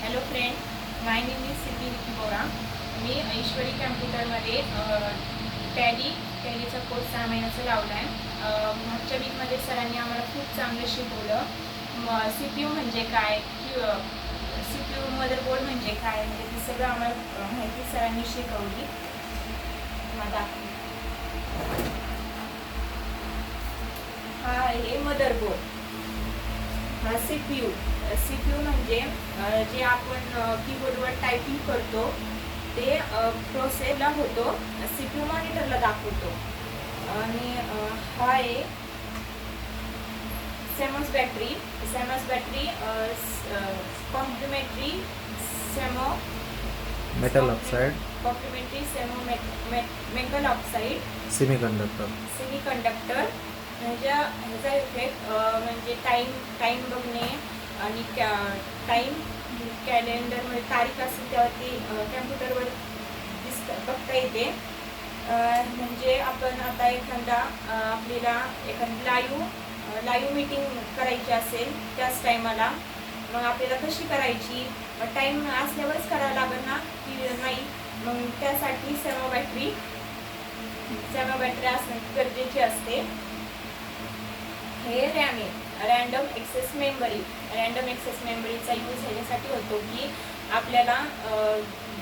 Hello friend my name is Siddhi Vicky Bora मी ऐश्वरी कॅम्प्युटरमध्ये Tally टॅलीचा course सहा महिन्याचा लावला आहे मागच्या वीकमध्ये सरांनी आम्हाला खूप चांगलं शिकवलं. सी पी यू म्हणजे काय? सी पी यू मदरबोर्ड म्हणजे काय? म्हणजे ते सगळं आम्हाला माहिती सरांनी शिकवली. मला हा आहे motherboard C P U C P U म्हणजे जे आपण कीबोर्डवर टायपिंग करतो ते प्रोसेसला होतो सी पी यू मॉनिटरला दाखवतो. आणि हा आहे CMOS battery CMOS battery complementary semi metal oxide complementary semi metal oxide semiconductor semiconductor ह्याच्या ह्याचा इफेक्ट म्हणजे टाईम टाईम बघणे आणि कॅ टाईम कॅलेंडरमध्ये तारीख असेल त्यावरती कॅम्प्युटरवर दिसत बघता येते. म्हणजे आपण आता एखादा आपल्याला एखादी लाईव्ह लाईव्ह मीटिंग करायची असेल त्याच टायमाला मग आपल्याला कशी करायची? टाईम असल्यावरच करावं लागेल ना? की नाही? मग त्यासाठी सर्व बॅटरी सर्व बॅटरी असणं गरजेची असते. हे रॅम आहे random access memory random access मेमरीचा यूज ह्याच्यासाठी होतो की आपल्याला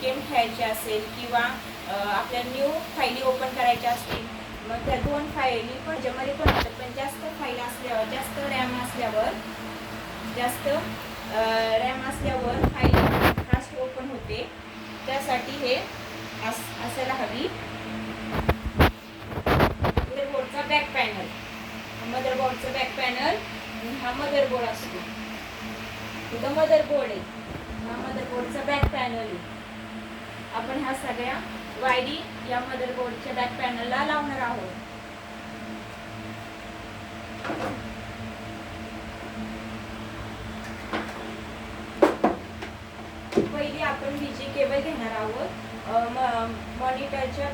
गेम खेळायचे असेल किंवा आपल्या न्यू फाईली ओपन करायच्या असतील मग त्या दोन फाईली पण ज्यामध्ये पण होतात. पण जास्त फाईल असल्यावर जास्त रॅम असल्यावर जास्त रॅम असल्यावर फाईल फास्ट ओपन होते. त्यासाठी हे अस असायला हवी. मदरबोर्डचा बॅक पॅनल मदरबोर्डचं बॅक पॅनल हा मदरबोर्ड असतो. इथं मदरबोर्ड आहे. हा मदरबोर्डचा बॅक पॅनल आहे. आपण ह्या सगळ्या वायरी या मदरबोर्डच्या बॅक पॅनलला लावणार आहोत. पहिली आपण डीजी केबल घेणार आहोत. मॉनिटरच्या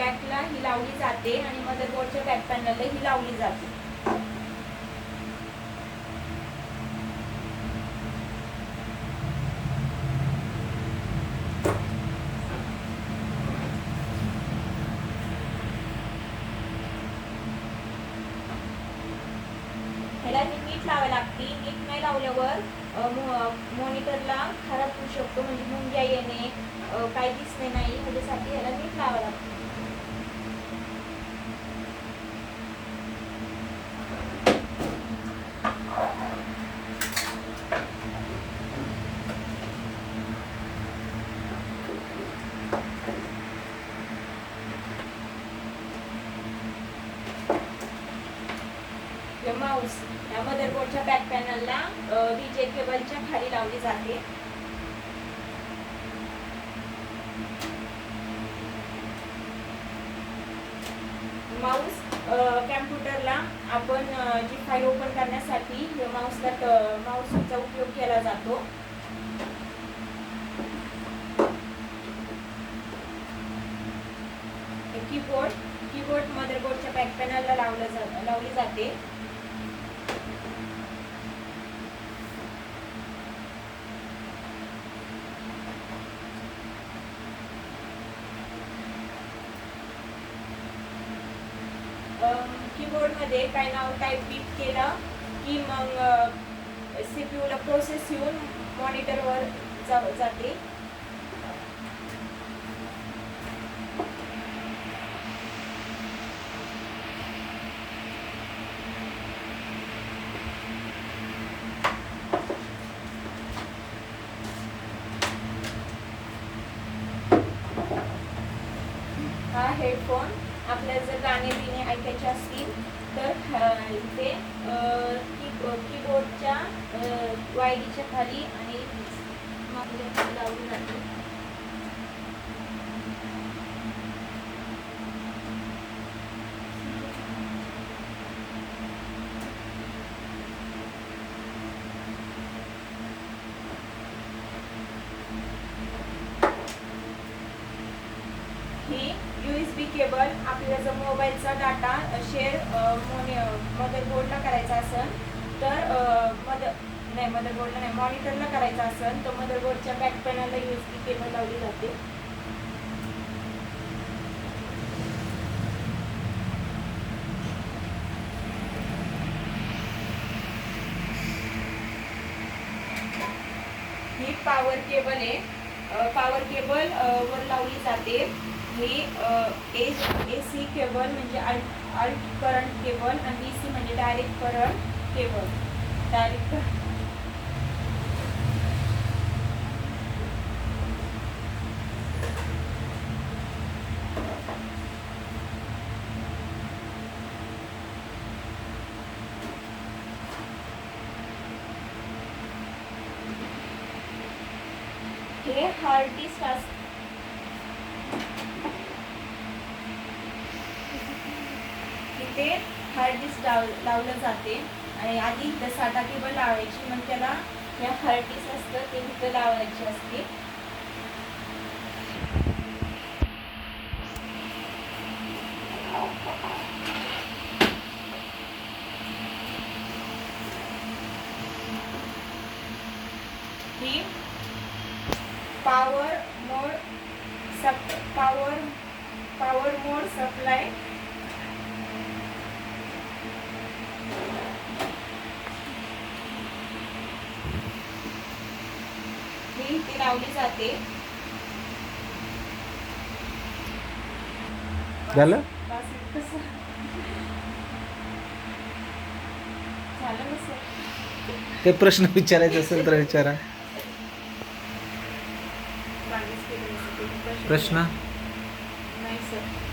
बॅकला ही लावली जाते आणि मदरबोर्डच्या बॅक पॅनलला ही लावली जाते. ह्याला ही नीट लावावी लागते नीट नाही लावल्यावर मॉनिटरला खराब होऊ शकतो म्हणजे मुंग्या येणे काय काही दिसणे नाही ह्याच्यासाठी ह्याला नीट लावावं लागते माऊस या चॅनलला बॅक पॅनलला डीजे केबलच्या खाली लावली जाते. माऊस कॅम्प्युटरला आपण जी फाईल ओपन करण्यासाठी माऊसला माऊसचा उपयोग केला जातो. कीबोर्ड कीबोर्ड मदरबोर्डच्या बॅक पॅनलला लावलं जा लावली जाते. कीबोर्डमध्ये काय नाव टाईप बीप केलं की मग सी पी यूला प्रोसेस येऊन मॉनिटरवर जा जाते. हा हेडफोन आपल्याला जर गाणे बिणे ऐकायचे असतील तर इथे की कीबोर्डच्या वायरीच्या खाली आणि मागल्या लावली जाते ही यू एस बी केबल आपल्याला जर मोबाईलचा डाटा शेअर मदरबोर्डला करायचा असेल तर मद नाही मदरबोर्डला नाही मॉनिटरला करायचा असेल तर मदरबोर्डच्या बॅक पॅनलला यूज केबल लावली जाते. ही पॉवर केबल आहे. पॉवर केबल वर लावली जाते. हे ए सी केबल म्हणजे अल्ट अल्ट करंट केबल आणि बी सी म्हणजे डायरेक्ट करंट केबल डायरेक्ट हे हार्ड डिस्क ते तिथे हार्ड डिस्क लाव लावलं जाते. आणि आधी इथं साधा केबल लावायची मग त्याला या हार्ड डिस्क असतं ते तिथं लावायची असते. ही पॉवर मोड सप पॉवर पॉवर मोड सप्लाय ही ती लावली जाते. झालं? काही प्रश्न विचारायचा असेल तर विचारा. ते प्रश्न? नाही सर.